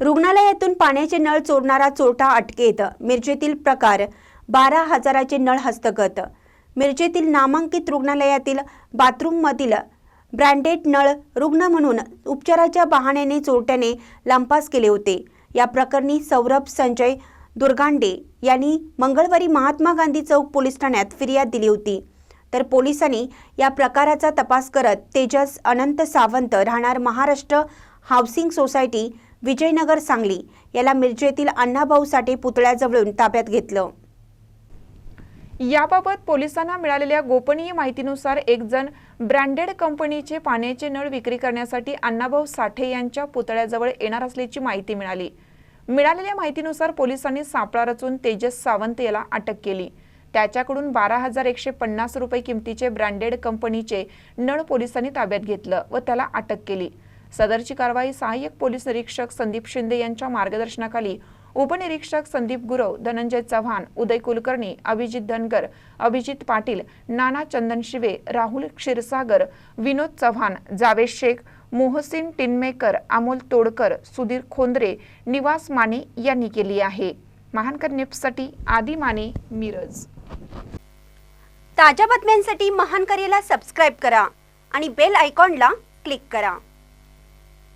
रुग्णालयातून पाण्याचे नळ चोरणारा चोरटा अटकेत. मिरजेतील प्रकार बारा हजाराचे नळ हस्तगत. मिरजेतील नामांकित रुग्णालयातील बाथरूममधील ब्रँडेड नळ रुग्ण म्हणून उपचाराच्या बहाण्याने चोरट्याने लंपास केले होते. या प्रकरणी सौरभ संजय दुर्गांडे यांनी मंगळवारी महात्मा गांधी चौक पोलीस ठाण्यात फिर्याद दिली होती. तर पोलिसांनी या प्रकाराचा तपास करत तेजस अनंत सावंत राहणार महाराष्ट्र हाऊसिंग सोसायटी विजयनगर सांगली याला मिरजेतील अण्णाभाऊ साठे पुतळ्याजवळून ताब्यात घेतलं. याबाबत पोलिसांना मिळालेल्या गोपनीय माहितीनुसार एक जण ब्रँडेड कंपनीचे पाण्याचे नळ विक्री करण्यासाठी अण्णाभाऊ साठे यांच्या पुतळ्याजवळ येणार असल्याची माहिती मिळाली. मिळालेल्या माहितीनुसार पोलिसांनी सापळा रचून तेजस सावंत याला अटक केली. त्याच्याकडून बारा हजार एकशे पन्नास रुपये किमतीचे ब्रँडेड कंपनीचे नळ पोलिसांनी ताब्यात घेतलं व त्याला अटक केली. सदरची कारवाई सहाय्यक पोलीस निरीक्षक संदीप शिंदे यांच्या मार्गदर्शनाखाली. उपनिरीक्षक संदीप गुरव धनंजय चव्हाण उदय कुलकर्णी अभिजित धनगर अभिजित पाटील नाना चंदन शिवे राहुल क्षीरसागर विनोद चव्हाण जावेद शेख मोहसिन टिनमेकर अमोल तोडकर सुधीर खोंद्रे निवास माने यांनी केली आहे. महानकर न्यूजसाठी आदी माने मिरज. ताज्या बातम्यांसाठी महानकरेला सबस्क्राईब करा आणि बेल आयकॉनला क्लिक करा.